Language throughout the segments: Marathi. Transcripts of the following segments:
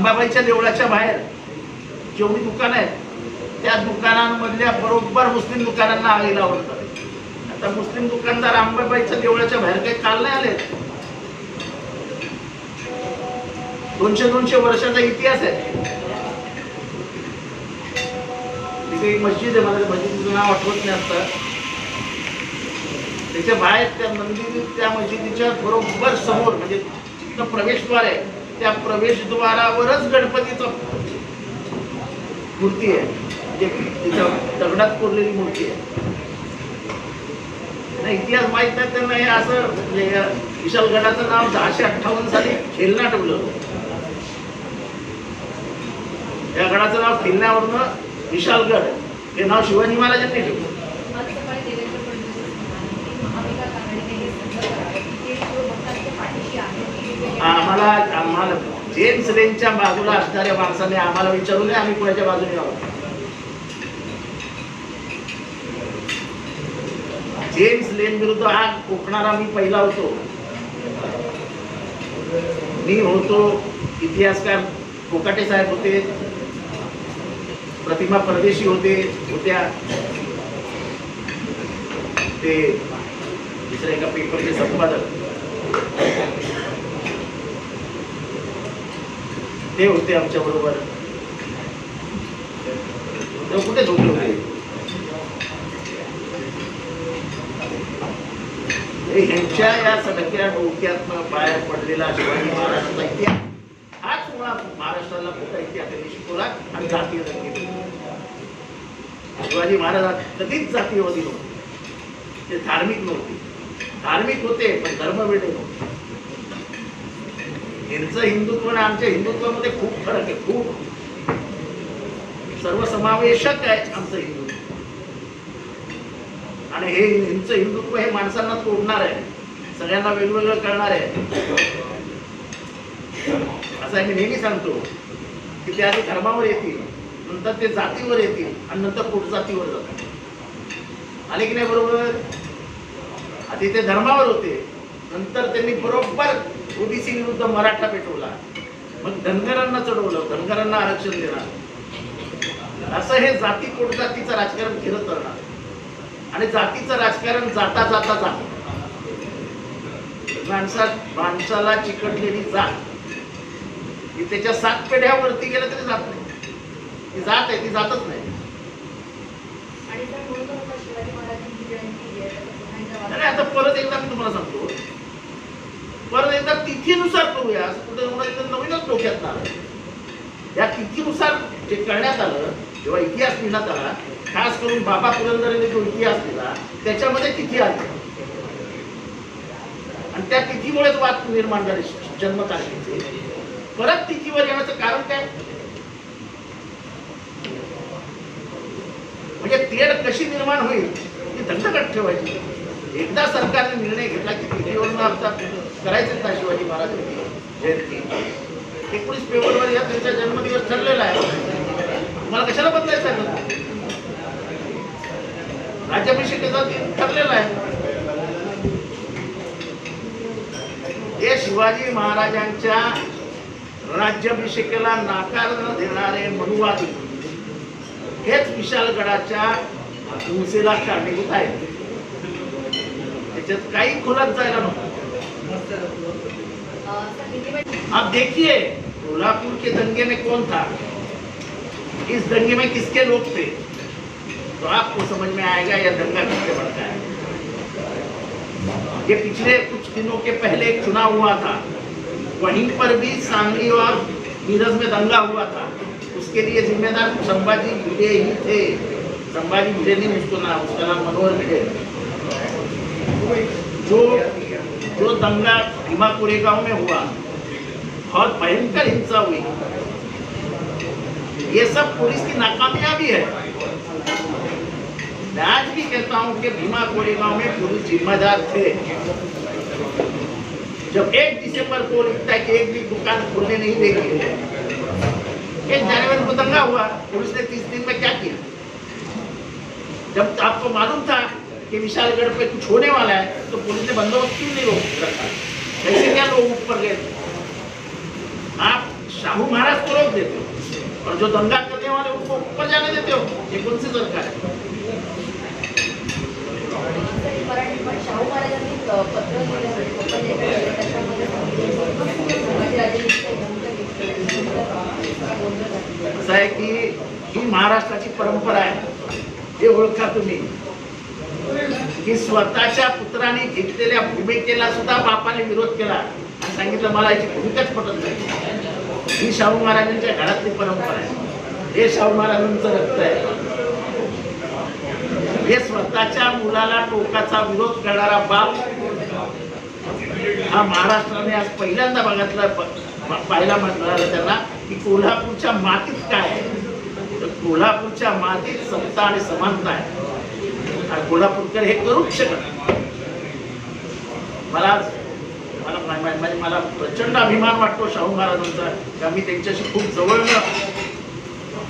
अंबाबाईच्या देवळाच्या बाहेर. जेवढी दुकानं आहेत त्या दुकानांमधल्या बरोबर मुस्लिम दुकानांना आगी लावतात आता मुस्लिम दुकानदार अंबाबाईच्या देवळाच्या बाहेर काही काल नाही आले दोनशे दोनशे वर्षाचा इतिहास आहे. तिथे एक मस्जिद आहे मला मस्जिदचं नाव आठवत नाही असतं त्याच्या बाहेर त्या मंदिर त्या मस्जिदीच्या बरोबर समोर म्हणजे तिथं प्रवेशद्वार आहे. त्या प्रवेशद्वारावरच गणपतीचं मूर्ती आहे. म्हणजे दगडात कोरलेली मूर्ती आहे. नाही इतिहास माहीत नाही त्यांना हे असं म्हणजे विशालगडाचं नाव दहाशे अठ्ठावन्न साली खेलना ठेवलं या गडाचं नाव खेळण्यावरनं विशालगड हे नाव शिवाजी महाराजांनी ठेवलं. हे. आम्हाला आम्हाला जेम्स लेनच्या बाजूला असणाऱ्या माणसाने आम्हाला विचारू नये आम्ही कोणाच्या बाजूने आहोत? जेम्स लेन विरुद्ध हा कोकणारा मी पहिला होतो. मी होतो इतिहासकार कोकाटे साहेब होते प्रतिमा परदेशी होते होत्या. ते दुसऱ्या एका पेपरचे संपादक. ते होते आमच्या बरोबर. कुठे झोपले होते? ह्यांच्या या सडक्या डोक्यात बाहेर पडलेला शिवाजी महाराजांचा इतिहास. हाच मुळात महाराष्ट्राला मोठा इतिहास शिकवला आणि जातीय दंगे शिवाजी महाराज कधीच जातीयवादी नव्हते. ते धार्मिक नव्हते. धार्मिक होते पण धर्मवेडे नव्हते. यांचं हिंदुत्व आणि आमच्या हिंदुत्वामध्ये खूप फरक आहे खूप. सर्वसमावेशक आहे आमचं हिंदुत्व. आणि हे यांचं हिंदुत्व हे माणसांना तोडणार आहे. सगळ्यांना वेगवेगळं करणार आहे. असं मी नेहमी सांगतो की ते आधी धर्मावर येतील नंतर ते जातीवर येतील आणि नंतर पोटजातीवर जातात. आले की नाही बरोबर? आधी ते धर्मावर होते नंतर त्यांनी बरोबर ओबीसी विरुद्ध मराठा पेटवला. मग धनगरांना चढवलं धनगरांना आरक्षण देणार. असं हे जाती पोटजातीचं राजकारण फिरत राहणार. आणि जातीचं राजकारण जाता जाता जात. माणसा माणसाला चिकटलेली जात. ही त्याच्या सात पिढ्यावरती गेलं तरी जात नाही. ती जात आहे ती जातच नाही आता परत एकदा मी तुम्हाला सांगतो. परत एकदा तिथीनुसार करूया असं कुठे एकदा नवीनच डोक्यात आलं या तिथीनुसार जे करण्यात आलं जेव्हा इतिहास लिहिण्यात आला खास करून बाबा पुरंदरेने जो इतिहास लिहिला त्याच्यामध्ये तिथी आली. आणि त्या तिथीमुळेच वाद निर्माण झाले जन्मतारखेचे. परत तिथीवर येण्याचं कारण काय? म्हणजे तेढ कशी निर्माण होईल ती दंडकट ठेवायची. एकदा सरकारने निर्णय घेतला की तिथीवरून आमचा करायचंच ना शिवाजी महाराजांची जयंती. एकोणीस फेब्रुवारी हा त्यांचा जन्मदिवस ठरलेला आहे. मला कशाला बदलायचं आहे राज्याभिषेकाचा दिन ठरलेला आहे. हे शिवाजी महाराजांच्या राज्याभिषेकाला नाकार न देणारे मनुवादी हेच विशालगडाच्या हिंसेला कारणीभूत आहेत. त्याच्यात काही खोलात जायला नको. अं, आप देखिए कोल्हापुर के दंगे में कौन था? इस दंगे में किसके लोग थे? तो आपको समझ में आएगा यह दंगा किसके बढ़ता है? ये पिछले कुछ दिनों के पहले एक चुनाव हुआ था। वहीं पर भी सांगली और नीरज में दंगा हुआ था। उसके लिए जिम्मेदार संभाजी भिडे ही थे। संभाजी भिडे नहीं उसको नाम उसका नाम मनोहर भिडे। जो जो दंगा भीमा कोरेगांव में हुआ, बहुत भयंकर हिंसा हुई। ये सब पुलिस की नाकामयाबी है। मैं आज भी कहता हूँ कि भीमा कोरेगांव में पुलिस जिम्मेदार थे। जब एक दिसंबर को लिखता है कि एक भी दुकान खोलने नहीं देगी एक जनवरी को दंगा हुआ, पुलिस ने तीस दिन में क्या किया? जब आपको मालूम था कि विशालगढ़ पे कुछ होने वाला है तो पुलिस ने बंदोबस्त क्यों नहीं रोक रखा? कैसे क्या लोग ऊपर गए? आप शाहू महाराज को रोक देते हो और जो दंगा करने वाले उनको ऊपर जाने देते हो ये कौन सी सरकार है? असं आहे की ही महाराष्ट्राची परंपरा आहे. हे ओळखा तुम्ही. की स्वतःच्या पुत्राने घेतलेल्या भूमिकेला सुद्धा बापाने विरोध केला. आणि सांगितलं मला याची भूमिकाच पटत नाही. ही शाहू महाराजांच्या घरातली परंपरा आहे. हे शाहू महाराजांचं रक्त आहे. हे स्वतःच्या मुलाला टोकाचा विरोध करणारा बाप हा महाराष्ट्राने आज पहिल्यांदा बघितला पाहिला पाहायला म्हटलं त्यांना की कोल्हापूरच्या मातीत काय आहे. तर कोल्हापूरच्या मातीत समता आणि समानता आहे. आणि कोल्हापूरकर हे करूच शकत नाही. मला मला म्हणजे मला प्रचंड अभिमान वाटतो शाहू महाराजांचा की आम्ही त्यांच्याशी खूप जवळ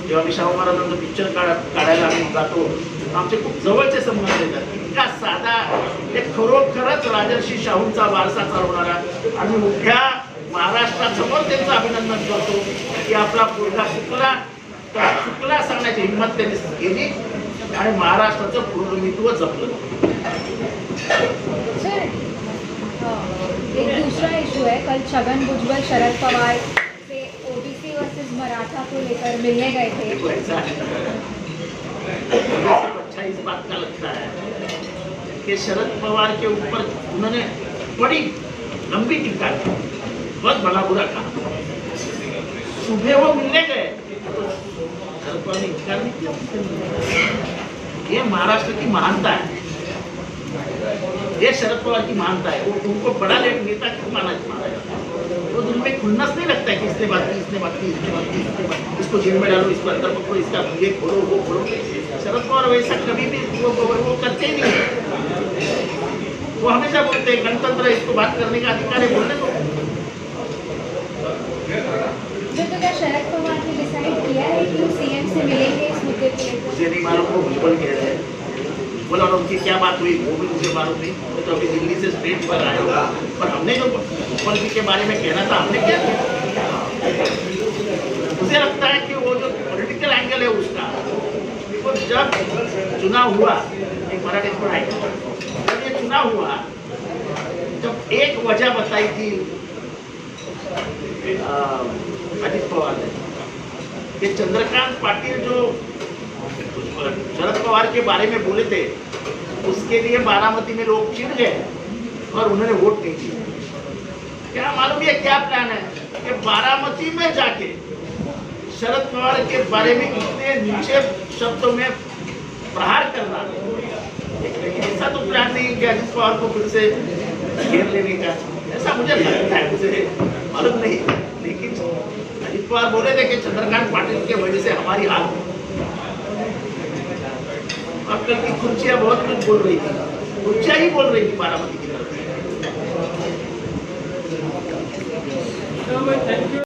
जेव्हा मी शाहू महाराजांचा पिक्चर काढ काढायला आम्ही जातो आमचे खूप जवळचे संबंध येतात. इतका साधा एक खरोखरच राजर्षी शाहूंचा वारसा चालवणारा आणि मोठ्या महाराष्ट्रासमोर त्यांचं अभिनंदन करतो की आपला पोरगा चुकला. तर चुकला सांगण्याची हिंमत त्यांनी केली. आणि महाराष्ट्राचं पूर्णमित्व जपलं सर एक दूसरा इशू है कल छगन भुजबल शरद पवार से ओबीसी वर्सेस मराठा को लेकर मिलने गए थे देखो ऐसा है मुझे सब अच्छा इस बात का लगता है कि शरद पवार के ऊपर उन्होंने बड़ी लंबी टीका की बहुत भला बुरा कहा सुबह वो मिलने गए तो शरद पवार ने इनकार नहीं किया। ये महाराष्ट्र की महानता है। ये शरद पवार की महानता है। वो उनको बड़ा ले- नेता क्यों माना जाता है? वो दिल में खुन्नस नहीं लगता है कि इसने बात की इसने बात की इसने बात की इसने बात की। इसको जेल में डालो इसको अंदर पकड़ो इसका ये खोलो वो खोलो। शरद पवार वैसा कभी भी वो, वो, करते ही नहीं वो हमेशा बोलते हैं गणतंत्र है, इसको बात करने का अधिकार है बोलने जो तो शरद पवार ने डिसाइड किया है कि सीएम से मिलेंगे? को मुझे मालूम वो भुजबल कह रहे हैं। बोला, और उनकी क्या बात हुई? वो भी मुझे मालूम नहीं। वो तो अभी दिल्ली से स्टेट पर आए होगा पर हमने जो भुजबल जी के बारे में कहना था, हमने क्या मुझे लगता है कि वो जो पॉलिटिकल एंगल है उसका, वो जब चुनाव हुआ, एक मराठी आएगा जब ये चुनाव हुआ, जब एक वजह बताई थी अजित पवार ने, कि चंद्रकांत पाटिल जो शरद पवार के बारे में बोले थे, उसके लिए बारामती में लोग चिढ़ गए और उन्होंने वोट नहीं दिया। क्या मालूम ये क्या प्लान है कि बारामती में जाके शरद पवार के बारे में इतने नीचे शब्दों में प्रहार करना। ऐसा तो प्लान नहीं कि अजित पवार को फिर से घेर लेने का। ऐसा मुझे लगता है, मुझे मालूम नहीं। लेकिन अजित पवार बोले थे कि चंद्रकांत पाटिल के वजह से हमारी हार। और कल की खुर्चियाँ बहुत कुछ बोल रही थी। खुर्चियाँ ही बोल रही थी बारामती की तरफ।